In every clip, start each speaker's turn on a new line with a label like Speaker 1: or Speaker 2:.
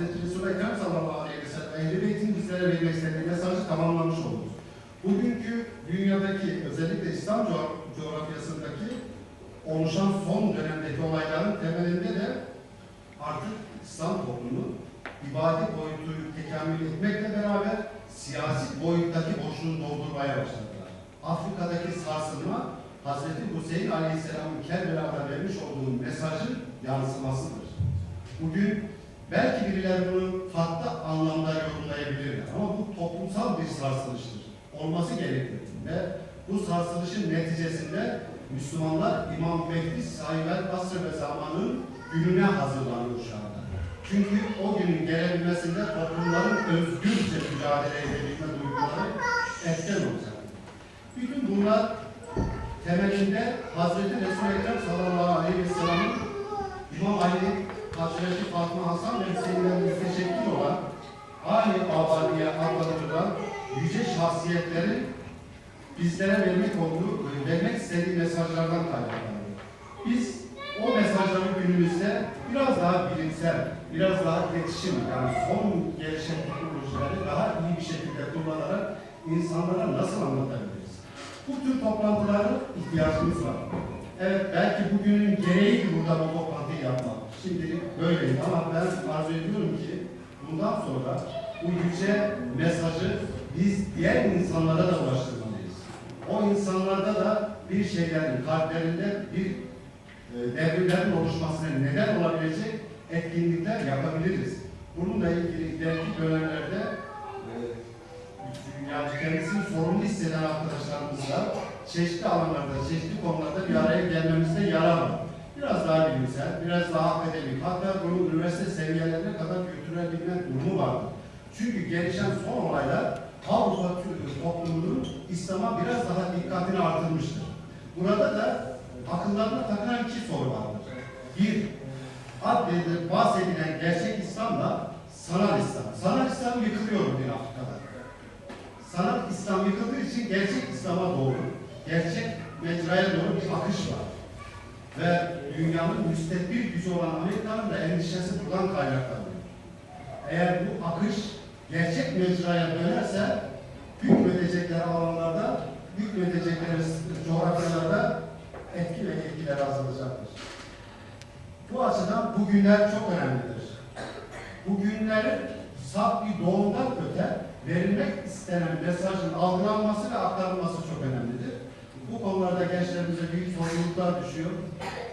Speaker 1: Hazreti Resulü Ekrem sallallahu aleyhi ve sellem Ehl-i Beyt'in bizlere vermek istediği mesajı tamamlamış olduk. Bugünkü dünyadaki özellikle İslam co- coğrafyasındaki oluşan son dönemdeki olayların temelinde de artık İslam toplumu ibadet boyutu tekamül etmekle beraber siyasi boyuttaki boşluğu doldurmaya başladılar. Afrika'daki sarsılma Hazreti Hüseyin Aleyhisselam'ın Kerbela'da vermiş olduğu mesajın yansımasıdır. Bugün belki birileri bunu farklı anlamda yorumlayabilirler ama bu toplumsal bir sarsılıştır. Olması gerekir bu sarsılışın neticesinde Müslümanlar İmam Mehdi Sahiben Asr ve zamanın gününe hazırlanıyor şu anda. Çünkü o günün gelebilmesinde toplumların özgürce mücadele edebilme duyguları etken olacak. Bütün bunlar temelinde Hazreti Resul-i Ekrem sallallahu aleyhi ve sellem'in Ali Abadiye adlandırılan yüce şahsiyetlerin bizlere vermek olduğu, vermek istediği mesajlardan kaynaklanıyor. Biz o mesajları günümüzde biraz daha bilimsel, biraz daha iletişim, yani son gelişen teknolojileri daha iyi bir şekilde kullanarak insanlara nasıl anlatabiliriz? Bu tür toplantılara ihtiyacımız var. Evet, belki bugünün gereğiydi burada bu toplantıyı yapmak. Şimdilik böyleydi ama ben arzu ediyorum ki bundan sonra bu yüce mesajı biz diğer insanlara da ulaştırmalıyız. O insanlarda da bir şeylerin, kalplerinde bir e, devrimlerin oluşmasına neden olabilecek etkinlikler yapabiliriz. Bununla ilgili ileriki dönemlerde e, yani kendisini sorumlu hisseden arkadaşlarımızla çeşitli alanlarda, çeşitli konularda bir araya gelmemizde yarar var. Biraz daha bilimsel, biraz daha akademik, hatta bunu üniversite seviyelerine kadar götürebilme durumu var. Çünkü gelişen son olaylar Avrupa toplumunun İslam'a biraz daha dikkatini artırmıştır. Burada da akıllarına takılan iki soru vardır. Bir, addedilen, bahsedilen gerçek İslam'la sanal İslam. Sanal İslam yıkılıyor bugün Afrika'da. Sanat İslam yıkıldığı için gerçek İslam'a doğru, gerçek mecraya doğru bir akış var. Ve dünyanın müstebir gücü olan Amerika'nın da endişesi buradan kaynaklanıyor. Eğer bu akış gerçek mecraya dönerse hükmedecekleri alanlarda, hükmedecekleri coğrafyalarda etki ve etkiler azalacaktır. Bu açıdan bu günler çok önemlidir. Bu günlerin saf bir doğumdan öte verilmek istenen mesajın algılanması ve aktarılması çok önemlidir. Bu konularda gençlerimize büyük sorumluluklar düşüyor.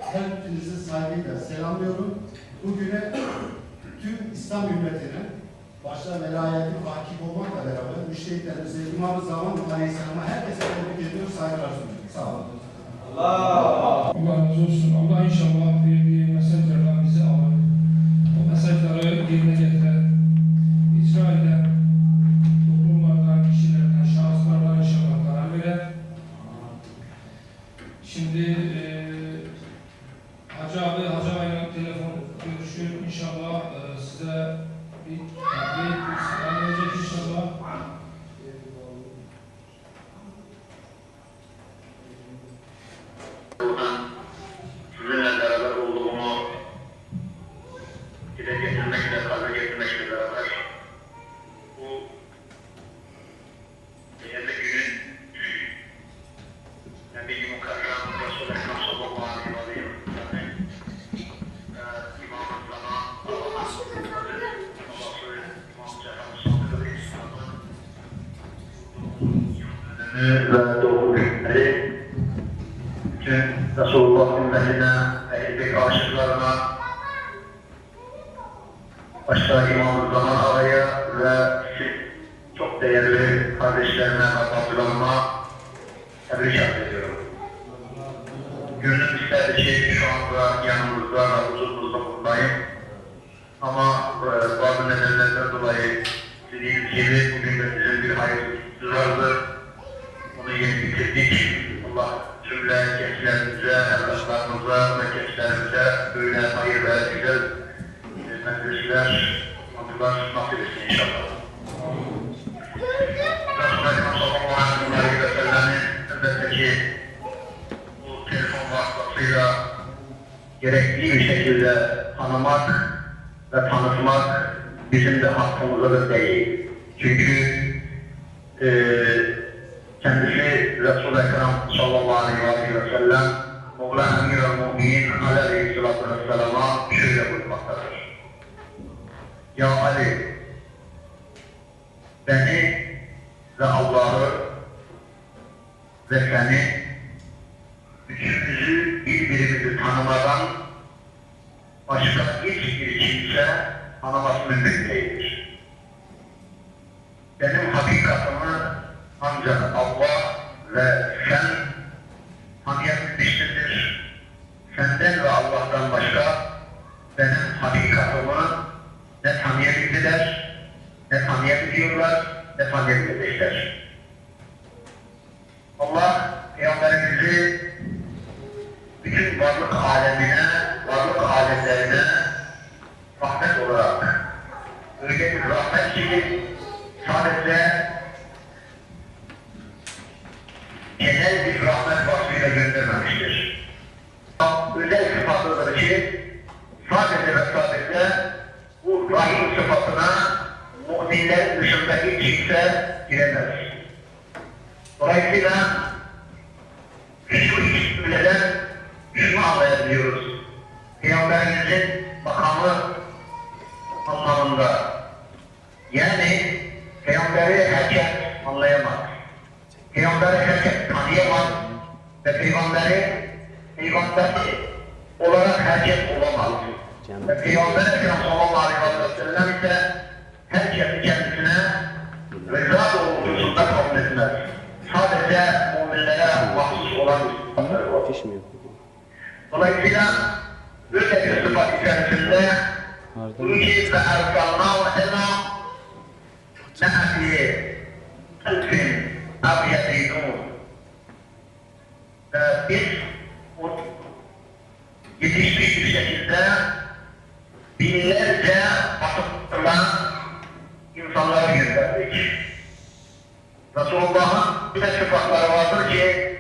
Speaker 1: Hepinizi saygıyla selamlıyorum. Bugüne tüm İslam ümmetine başta velayeti vakip olmakla beraber müştehitlerimize, İmam-ı Zaman Aleyhisselam'a herkese tebrik ediyor, saygılar sunuyorum. Sağ olun.
Speaker 2: Allah razı olsun. Allah inşallah verdiği
Speaker 3: başta İmam-ı Zaman Ağa'ya ve çok değerli kardeşlerime ve patronuma tebrik ediyorum. Gönlüm isterdi ki şu anda yanımızda ve huzurumuzda bulunayım. Ama e, bazı nedenlerden dolayı dediğim gibi bugün de bize bir hayırlısı vardı. Onu yeni bitirdik. Allah cümle gençlerimize, evlatlarımıza ve gençlerimize böyle hayır ve güzel meclisler, anılar nasip etsin inşallah. Resulullah sallallahu aleyhi ve sellem'in elbette ki bu telefon vasıtasıyla gerekli bir şekilde tanımak ve tanıtmak bizim de hakkımızda da değil. Çünkü e, kendisi Resul-i Ekrem sallallahu aleyhi ve sellem Moğla Emir el-Mu'minin aleyhissalatü vesselama şöyle buyurmaktadır. Ya Ali, beni ve Allah'ı ve seni üçümüzü birbirimizi tanımadan başka hiçbir kimse tanıması mümkün değildir. Benim hakikatımı ancak Allah ve sen tanıyabilmişsindir. Senden ve Allah'tan başka benim hakikatımı ne tanıyabildiler, ne tanıyabiliyorlar, ne tanıyabilecekler. Allah Peygamberimizi bütün varlık alemine, varlık alemlerine rahmet olarak öyle bir rahmet ki sadece genel bir rahmet vasfıyla göndermemiştir. Özel sıfatlıdır ki sadece ve sadece bu rahim sıfatına müminlerin hiç kimse giremez. Dolayısıyla şu iki cümleden şunu anlayabiliyoruz. Peygamberimizin makamı anlamında. Yani Peygamberi herkes anlayamaz. Peygamberi herkes tanıyamaz. Ve Peygamberi Peygamber olarak herkes olamaz. Ve Peygamber Ekrem sallallahu aleyhi ve sellem ise herkesin kendisine rıza doğrultusunda kabul etmez. Sadece müminlere mahsus olan bir sıfatları var.
Speaker 4: Pişmiyor.
Speaker 3: Dolayısıyla böyle bir sıfat içerisinde bu ki ve ersalna ve ena ne'ati kalbin abiyedinun Ee, biz o yetişmiş bir şekilde binlerce batıklarla insanlara gönderdik. Resulullah'ın bir sıfatları vardır ki,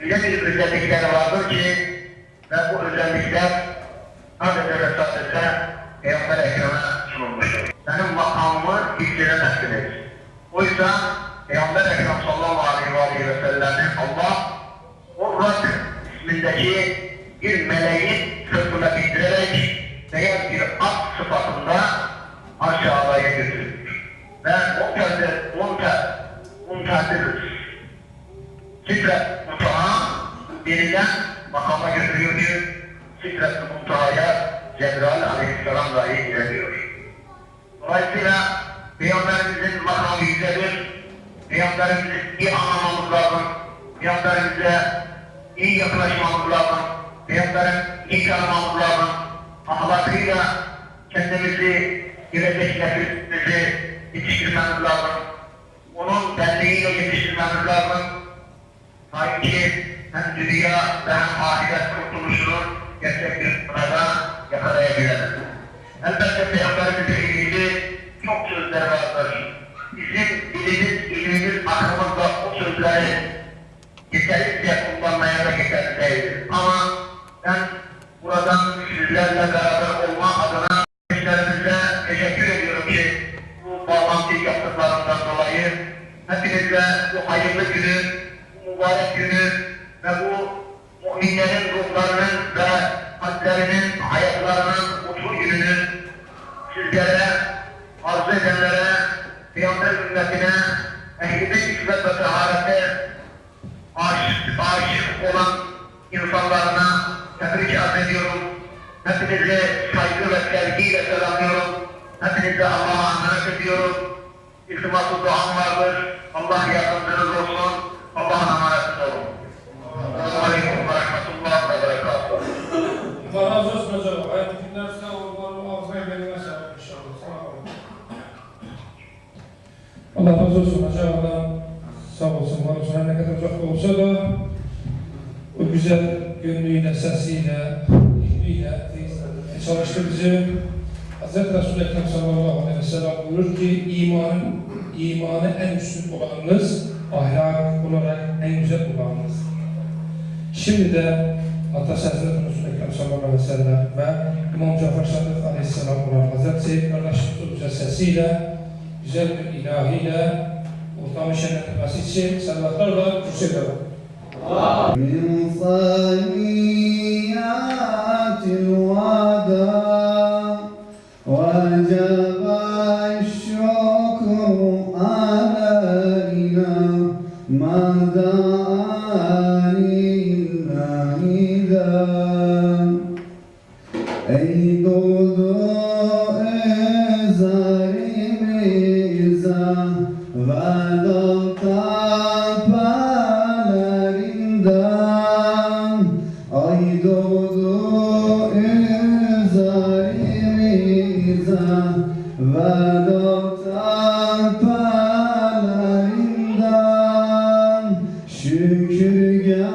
Speaker 3: öyle bir özellikleri vardır ki, ve bu özellikler sadece ve sadece Peygamber Ekrem'e sunulmuştur. Benim makamımı hissedemezsiniz. Oysa Peygamber Ekrem sallallahu aleyhi ve sellem'i Allah Urrak ismindeki bir meleğin sırtına bindirerek beyaz bir at sıfatında aşağıya götürür. Ve muntadır, muntadır, muntadır. Sidret mutaha birinden makama götürüyor ki Sidret mutahaya Cebrail aleyhisselam dahi giremiyor. Dolayısıyla Peygamberimizin makamı yücedir. Peygamberimizi iyi anlamamız lazım. Peygamberimize iyi yaklaşmamız lazım. Peygamberin iyi tanımamız lazım. Ahlakıyla kendimizi, gelecek nesilimizi yetiştirmemiz lazım. Onun benliğiyle yetiştirmemiz lazım. Sanki hem dünya ve hem ahiret kurtuluşunu gerçek bir sırada yakalayabilelim. Elbette Peygamberimizle ilgili çok sözler vardır. Bizim dilimiz, ilmimiz, aklımızda o sözleri yeterince kullanmaya da yeterli değildir. Ama ben buradan sizlerle beraber olma adına gençlerimize teşekkür ediyorum ki bu bağlantıyı yaptıklarından dolayı hepinize bu hayırlı günü, bu mübarek günü ve bu müminlerin ruhlarının ve kalplerinin, hayatlarının mutlu gününü sizlere, arzu edenlere, Peygamber ümmetine, ehl-i hikmet ve taharete aşık, aşık olan insanlarına tebrik arz ediyorum. Hepinizi saygı ve sevgiyle selamlıyorum. Hepinize Allah'a emanet ediyorum. İltifatı duam vardır. Allah yardımcınız olsun. Allah'a emanet olun. Selamun Aleyküm ve Rahmetullah ve Berekatuhu.
Speaker 2: Allah razı olsun hocam. Hayatı. Allah'ın ağzına emeğine sağlık inşallah. Allah razı olsun hocam. Allah sağ olsun. Var olsun. Ne kadar uzak olsa da güzel gönlüyle, sesiyle, ilmiyle çalıştırıcı Hz. Resul-i Ekrem sallallahu aleyhi ve sellem buyurur ki imanın, imanı en üstün olanınız, ahlak olarak en güzel olanınız. Şimdi de Hatta Hazreti Resul-i Ekrem sallallahu aleyhi ve sellem ve İmam Cafer Sadık aleyhisselam olan Hazreti Seyyid kardeşimizin güzel sesiyle, güzel bir ilahiyle ortamı şenlendirmesi için salvatlarla kürsüyle var.
Speaker 4: من صنيعات الوداع وجب الشكر علينا ماذا لله إذا. Şükür gerektir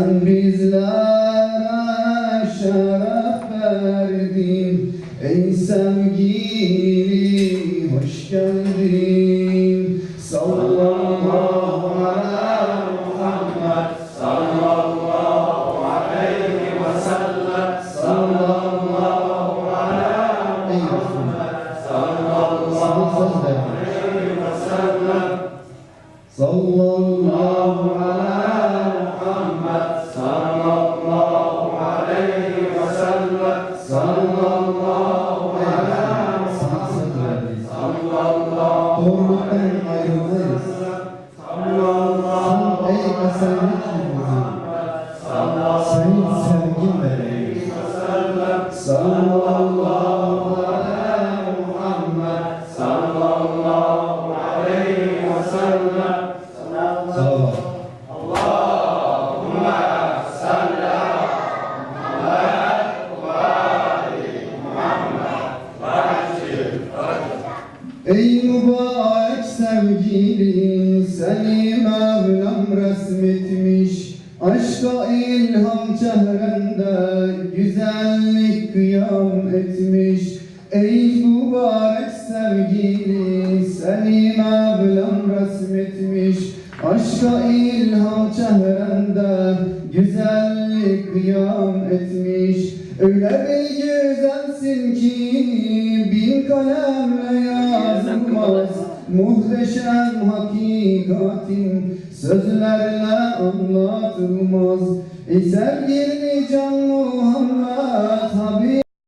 Speaker 4: Sen bizlere şeref verdin Ey sevgili hoş geldin Sallallahu ala Muhammed Sallallahu aleyhi ve sellem Sallallahu ala Muhammed Sallallahu aleyhi ve sellem Sallallahu mübarek sevgili Seni Mevlam resmetmiş. Aşka ilham çehrende Güzellik kıyam etmiş. Öyle bir güzelsin ki Bin kalemle yazılmaz. Muhteşem hakikatin Sözlerle anlatılmaz. Ey sevgili can Muhammed